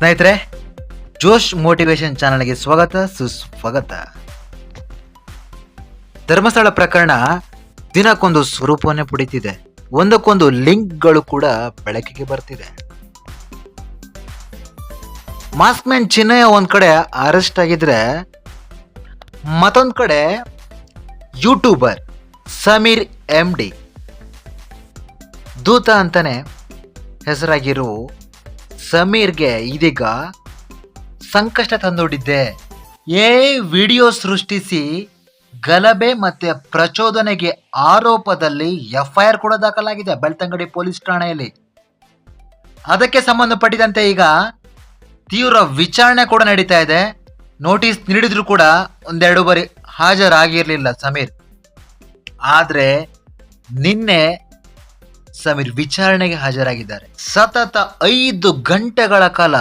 ಸ್ನೇಹಿತರೆ, ಜೋಶ್ ಮೋಟಿವೇಶನ್ ಚಾನಲ್ಗೆ ಸ್ವಾಗತ, ಸುಸ್ವಾಗತ. ಧರ್ಮಸ್ಥಳ ಪ್ರಕರಣ ದಿನಕ್ಕೊಂದು ಸ್ವರೂಪವನ್ನೇ ಪುಡಿತಿದೆ. ಒಂದಕ್ಕೊಂದು ಲಿಂಕ್ಗಳು ಕೂಡ ಬೆಳಕಿಗೆ ಬರ್ತಿದೆ. ಮಾಸ್ಕ್ ಮ್ಯಾನ್ ಚಿನ್ನಯ್ಯ ಒಂದ್ ಕಡೆ ಅರೆಸ್ಟ್ ಆಗಿದ್ರೆ, ಮತ್ತೊಂದ್ ಕಡೆ ಯೂಟ್ಯೂಬರ್ ಸಮೀರ್ ಎಂ ಡಿ. ದೂತ ಅಂತಾನೆ ಹೆಸರಾಗಿರೋ ಸಮೀರ್ಗೆ ಇದೀಗ ಸಂಕಷ್ಟ ತಂದೊಡ್ಡಿದ್ದೆ. ಏ ವಿಡಿಯೋ ಸೃಷ್ಟಿಸಿ ಗಲಭೆ ಮತ್ತೆ ಪ್ರಚೋದನೆಗೆ ಆರೋಪದಲ್ಲಿ ಎಫ್ಐಆರ್ ಕೂಡ ದಾಖಲಾಗಿದೆ ಬೆಳ್ತಂಗಡಿ ಪೊಲೀಸ್ ಠಾಣೆಯಲ್ಲಿ. ಅದಕ್ಕೆ ಸಂಬಂಧಪಟ್ಟಿದಂತೆ ಈಗ ತೀವ್ರ ವಿಚಾರಣೆ ಕೂಡ ನಡೀತಾ ಇದೆ. ನೋಟಿಸ್ ನೀಡಿದ್ರು ಕೂಡ ಒಂದೆರಡು ಬಾರಿ ಹಾಜರಾಗಿರಲಿಲ್ಲ ಸಮೀರ್. ಆದ್ರೆ ನಿನ್ನೆ ಸಮೀರ್ ವಿಚಾರಣೆಗೆ ಹಾಜರಾಗಿದ್ದಾರೆ. ಸತತ ಐದು ಗಂಟೆಗಳ ಕಾಲ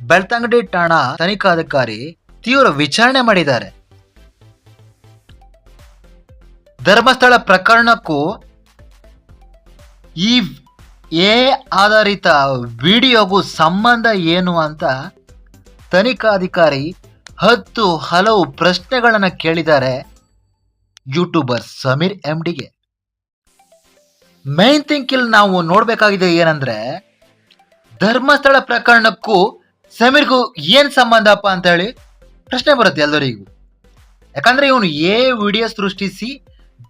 ಬೆಳ್ತಂಗಡಿ ಠಾಣಾ ತನಿಖಾಧಿಕಾರಿ ತೀವ್ರ ವಿಚಾರಣೆ ಮಾಡಿದ್ದಾರೆ. ಧರ್ಮಸ್ಥಳ ಪ್ರಕರಣಕ್ಕೂ ಈ ಎ ಆಧಾರಿತ ವಿಡಿಯೋಗೂ ಸಂಬಂಧ ಏನು ಅಂತ ತನಿಖಾಧಿಕಾರಿ ಹತ್ತು ಹಲವು ಪ್ರಶ್ನೆಗಳನ್ನು ಕೇಳಿದ್ದಾರೆ. ಯೂಟ್ಯೂಬರ್ ಸಮೀರ್ ಎಂ ಡಿಗೆ ಮೈನ್ ಥಿಂಕ್ ಇಲ್ಲಿ ನಾವು ನೋಡಬೇಕಾಗಿದೆ ಏನಂದ್ರೆ, ಧರ್ಮಸ್ಥಳ ಪ್ರಕರಣಕ್ಕೂ ಸಮೀರ್ಗೂ ಏನ್ ಸಂಬಂಧಪ್ಪ ಅಂತ ಹೇಳಿ ಪ್ರಶ್ನೆ ಬರುತ್ತೆ ಎಲ್ಲರಿಗೂ. ಯಾಕಂದ್ರೆ ಇವನು ಏ ವಿಡಿಯೋ ಸೃಷ್ಟಿಸಿ,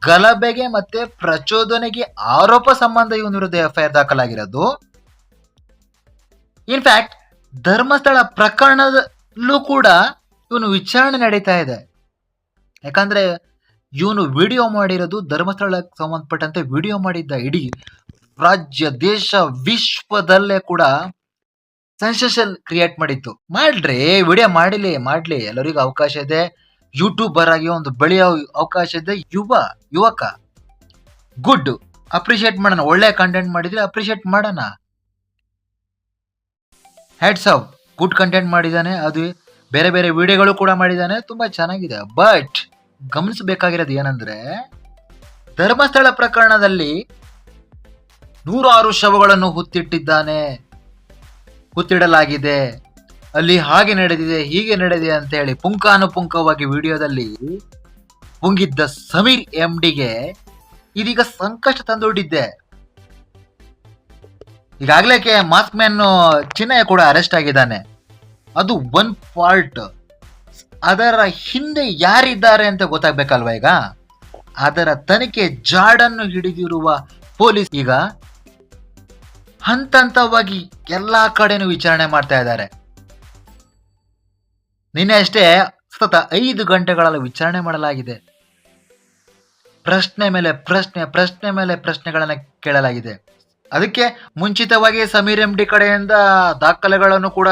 ಗಲಭೆಗೆ ಮತ್ತೆ ಪ್ರಚೋದನೆಗೆ ಆರೋಪ ಸಂಬಂಧ ಇವನ ವಿರುದ್ಧ ಎಫ್ಐಆರ್ ದಾಖಲಾಗಿರೋದು. ಇನ್ಫ್ಯಾಕ್ಟ್ ಧರ್ಮಸ್ಥಳ ಪ್ರಕರಣದಲ್ಲೂ ಕೂಡ ಇವನು ವಿಚಾರಣೆ ನಡೀತಾ ಇದೆ. ಯಾಕಂದ್ರೆ ಇವನು ವಿಡಿಯೋ ಮಾಡಿರೋದು ಧರ್ಮಸ್ಥಳಕ್ಕೆ ಸಂಬಂಧಪಟ್ಟಂತೆ ವಿಡಿಯೋ ಮಾಡಿದ್ದ ಇಡೀ ರಾಜ್ಯ, ದೇಶ, ವಿಶ್ವದಲ್ಲೇ ಕೂಡ ಸೆನ್ಸೇಷನ್ ಕ್ರಿಯೇಟ್ ಮಾಡಿತ್ತು. ಮಾಡ್ರಿ ವಿಡಿಯೋ ಮಾಡಲಿ, ಮಾಡ್ಲಿ, ಎಲ್ಲರಿಗೂ ಅವಕಾಶ ಇದೆ. ಯೂಟ್ಯೂಬರ್ ಆಗಿ ಒಂದು ಬೆಳೆಯೋ ಅವಕಾಶ ಇದೆ. ಯುವ, ಯುವಕ ಗುಡ್ ಅಪ್ರಿಷಿಯೇಟ್ ಮಾಡೋಣ. ಒಳ್ಳೆ ಕಂಟೆಂಟ್ ಮಾಡಿದ್ರೆ ಅಪ್ರಿಷಿಯೇಟ್ ಮಾಡೋಣ. ಹ್ಯಾಟ್ಸ್ ಆಫ್ ಗುಡ್ ಕಂಟೆಂಟ್ ಮಾಡಿದ್ದಾನೆ. ಅದು ಬೇರೆ ಬೇರೆ ವಿಡಿಯೋಗಳು ಕೂಡ ಮಾಡಿದ್ದಾನೆ. ತುಂಬಾ ಚೆನ್ನಾಗಿದೆ. ಬಟ್ ಗಮನಿಸಬೇಕಾಗಿರೋದು ಏನಂದ್ರೆ, ಧರ್ಮಸ್ಥಳ ಪ್ರಕರಣದಲ್ಲಿ ನೂರಾರು ಶವಗಳನ್ನು ಹುತ್ತಿಟ್ಟಿದ್ದಾನೆ. ಹುತ್ತಿಡಲಾಗಿದೆ. ಅಲ್ಲಿ ಹಾಗೆ ನಡೆದಿದೆ, ಹೀಗೆ ನಡೆದಿದೆ ಅಂತ ಹೇಳಿ ಪುಂಖಾನುಪುಂಖವಾಗಿ ವಿಡಿಯೋದಲ್ಲಿ ಪುಂಗಿದ್ದ ಸಮೀರ್ ಎಂ ಡಿಗೆ ಇದೀಗ ಸಂಕಷ್ಟ ತಂದೊಡ್ಡಿದ್ದೆ. ಈಗಾಗಲೇ ಮಾಸ್ಕ್ ಮ್ಯಾನ್ ಚಿನ್ನಯ್ಯ ಕೂಡ ಅರೆಸ್ಟ್ ಆಗಿದ್ದಾನೆ. ಅದು ಒನ್ ಪಾರ್ಟ್ ಅದರ ಹಿಂದೆ ಯಾರಿದ್ದಾರೆ ಅಂತ ಗೊತ್ತಾಗ್ಬೇಕಲ್ವಾ ಈಗ? ಅದರ ತನಿಖೆ ಜಾಡನ್ನು ಹಿಡಿದಿರುವ ಪೊಲೀಸ್ ಈಗ ಹಂತ ಹಂತವಾಗಿ ಎಲ್ಲಾ ಕಡೆನೂ ವಿಚಾರಣೆ ಮಾಡ್ತಾ ಇದ್ದಾರೆ. ನಿನ್ನೆ ಅಷ್ಟೇ ಸತತ ಐದು ಗಂಟೆಗಳಲ್ಲಿ ವಿಚಾರಣೆ ಮಾಡಲಾಗಿದೆ. ಪ್ರಶ್ನೆ ಮೇಲೆ ಪ್ರಶ್ನೆ ಪ್ರಶ್ನೆ ಮೇಲೆ ಪ್ರಶ್ನೆಗಳನ್ನ ಕೇಳಲಾಗಿದೆ. ಅದಕ್ಕೆ ಮುಂಚಿತವಾಗಿ ಸಮೀರ್ ಎಂ ಡಿ ಕಡೆಯಿಂದ ದಾಖಲೆಗಳನ್ನು ಕೂಡ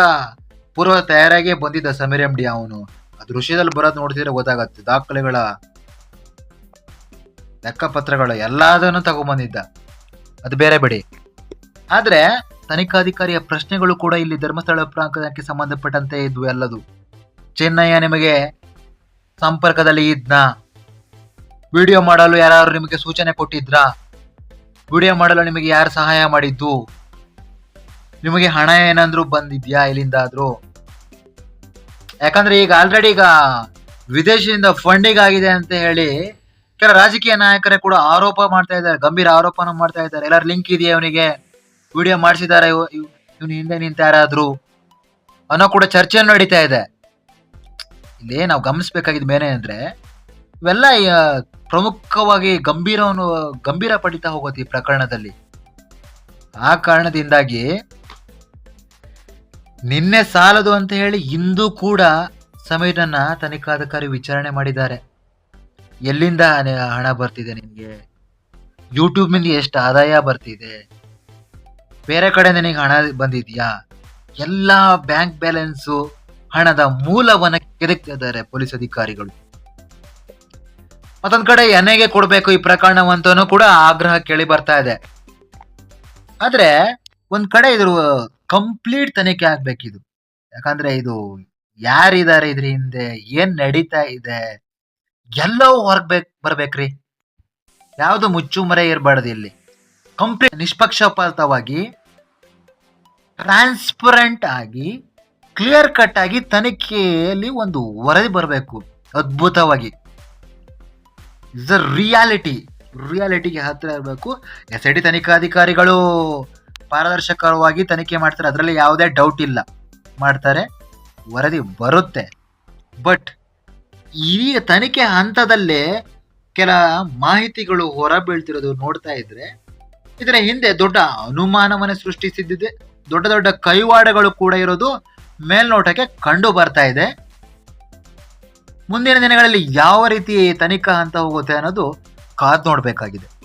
ಪೂರ್ವ ತಯಾರಾಗಿ ಬಂದಿದ್ದ ಸಮೀರ್ ಎಂ ಡಿ ಅವನು. ದೃಶ್ಯದಲ್ಲಿ ಬರೋದು ನೋಡಿದ್ರೆ ಗೊತ್ತಾಗತ್ತೆ. ದಾಖಲೆಗಳ ಲೆಕ್ಕಪತ್ರಗಳು ಎಲ್ಲದನ್ನು ತಗೊಂಬಂದಿದ್ದ. ಅದು ಬೇರೆ ಬಿಡಿ. ಆದ್ರೆ ತನಿಖಾಧಿಕಾರಿಯ ಪ್ರಶ್ನೆಗಳು ಕೂಡ ಇಲ್ಲಿ ಧರ್ಮಸ್ಥಳ ಪ್ರಾಂತಕ್ಕೆ ಸಂಬಂಧಪಟ್ಟಂತೆ ಇದ್ವು ಎಲ್ಲದು. ಚೆನ್ನಯ್ಯ ನಿಮಗೆ ಸಂಪರ್ಕದಲ್ಲಿ ಇದ್ನ? ವಿಡಿಯೋ ಮಾಡಲು ಯಾರು ನಿಮಗೆ ಸೂಚನೆ ಕೊಟ್ಟಿದ್ರಾ? ವಿಡಿಯೋ ಮಾಡಲು ನಿಮಗೆ ಯಾರು ಸಹಾಯ ಮಾಡಿದ್ದು? ನಿಮಗೆ ಹಣ ಏನಾದ್ರೂ ಬಂದಿದ್ಯಾ ಇಲ್ಲಿಂದಾದ್ರೂ? ಯಾಕಂದ್ರೆ ಈಗ ಆಲ್ರೆಡಿ ಈಗ ವಿದೇಶದಿಂದ ಫಂಡಿಂಗ್ ಆಗಿದೆ ಅಂತ ಹೇಳಿ ಕೆಲ ರಾಜಕೀಯ ನಾಯಕರೇ ಕೂಡ ಆರೋಪ ಮಾಡ್ತಾ ಇದ್ದಾರೆ, ಗಂಭೀರ ಆರೋಪನ ಮಾಡ್ತಾ ಇದ್ದಾರೆ. ಎಲ್ಲರ ಲಿಂಕ್ ಇದೆಯಾ ಅವನಿಗೆ ವಿಡಿಯೋ ಮಾಡಿಸಿದ್ದಾರೆ ಇವನು ಹಿಂದೆ ನಿಂತ ಯಾರಾದ್ರು? ಅನ್ನೋ ಕೂಡ ಚರ್ಚೆ ನಡೀತಾ ಇದೆ. ಇಲ್ಲಿ ನಾವು ಗಮನಿಸ್ಬೇಕಾಗಿದ್ದು ಮೇನೆ ಅಂದ್ರೆ ಇವೆಲ್ಲ ಪ್ರಮುಖವಾಗಿ ಗಂಭೀರವನ್ನು, ಗಂಭೀರ ಪಡಿತಾ ಹೋಗುತ್ತೆ ಈ ಪ್ರಕರಣದಲ್ಲಿ. ಆ ಕಾರಣದಿಂದಾಗಿ ನಿನ್ನೆ ಸಾಲದು ಅಂತ ಹೇಳಿ ಇಂದು ಕೂಡ ಸಮೀರನ್ನ ತನಿಖಾಧಿಕಾರಿ ವಿಚಾರಣೆ ಮಾಡಿದ್ದಾರೆ. ಎಲ್ಲಿಂದ ಹಣ ಬರ್ತಿದೆ ನಿನಗೆ? ಯೂಟ್ಯೂಬ್ನಿಂದ ಎಷ್ಟು ಆದಾಯ ಬರ್ತಿದೆ? ಬೇರೆ ಕಡೆ ನಿನಗೆ ಹಣ ಬಂದಿದ್ಯಾ? ಎಲ್ಲ ಬ್ಯಾಂಕ್ ಬ್ಯಾಲೆನ್ಸು ಹಣದ ಮೂಲವನ್ನು ಕೆದಕ್ತಿದ್ದಾರೆ ಪೊಲೀಸ್ ಅಧಿಕಾರಿಗಳು. ಮತ್ತೊಂದ್ ಕಡೆ ಎನೆಗೆ ಕೊಡ್ಬೇಕು ಈ ಪ್ರಕರಣವಂತನೂ ಕೂಡ ಆಗ್ರಹ ಕೇಳಿ ಬರ್ತಾ ಇದೆ. ಆದ್ರೆ ಒಂದ್ ಕಡೆ ಇದ್ರ ಕಂಪ್ಲೀಟ್ ತನಿಖೆ ಆಗ್ಬೇಕಿದು. ಯಾಕಂದ್ರೆ ಇದು ಯಾರಿದ್ದಾರೆ ಇದ್ರ ಹಿಂದೆ, ಏನ್ ನಡೀತಾ ಇದೆ, ಎಲ್ಲವೂ ಹೊರಗ್ಬೇಕು ಬರ್ಬೇಕ್ರಿ. ಯಾವುದು ಮುಚ್ಚುಮರೆ ಇರಬಾರ್ದು ಇಲ್ಲಿ. ಕಂಪ್ಲೀಟ್ ನಿಷ್ಪಕ್ಷಪಾತವಾಗಿ ಟ್ರಾನ್ಸ್ಪರೆಂಟ್ ಆಗಿ ಕ್ಲಿಯರ್ ಕಟ್ ಆಗಿ ತನಿಖೆಯಲ್ಲಿ ಒಂದು ವರದಿ ಬರಬೇಕು, ಅದ್ಭುತವಾಗಿ. ಇಸ್ ದ ರಿಯಾಲಿಟಿ ರಿಯಾಲಿಟಿಗೆ ಹತ್ತಿರ ಇರಬೇಕು. ಎಸ್ ಐ ಟಿ ತನಿಖಾಧಿಕಾರಿಗಳು. ಪಾರದರ್ಶಕವಾಗಿ ತನಿಖೆ ಮಾಡ್ತಾರೆ. ಅದರಲ್ಲಿ ಯಾವುದೇ ಡೌಟ್ ಇಲ್ಲ. ಮಾಡ್ತಾರೆ. ವರದಿ ಬರುತ್ತೆ. ಬಟ್ ಈ ತನಿಖೆ ಹಂತದಲ್ಲೇ ಕೆಲ ಮಾಹಿತಿಗಳು ಹೊರ ಬೀಳ್ತಿರೋದು ನೋಡ್ತಾ ಇದ್ರೆ ಇದರ ಹಿಂದೆ ದೊಡ್ಡ ಅನುಮಾನವನ್ನೇ ಸೃಷ್ಟಿಸಿದ್ದಿದೆ. ದೊಡ್ಡ ದೊಡ್ಡ ಕೈವಾಡಗಳು ಕೂಡ ಇರೋದು ಮೇಲ್ನೋಟಕ್ಕೆ ಕಂಡು ಬರ್ತಾ ಇದೆ. ಮುಂದಿನ ದಿನಗಳಲ್ಲಿ ಯಾವ ರೀತಿ ತನಿಖಾ ಹಂತ ಹೋಗುತ್ತೆ ಅನ್ನೋದು ಕಾದು ನೋಡಬೇಕಾಗಿದೆ.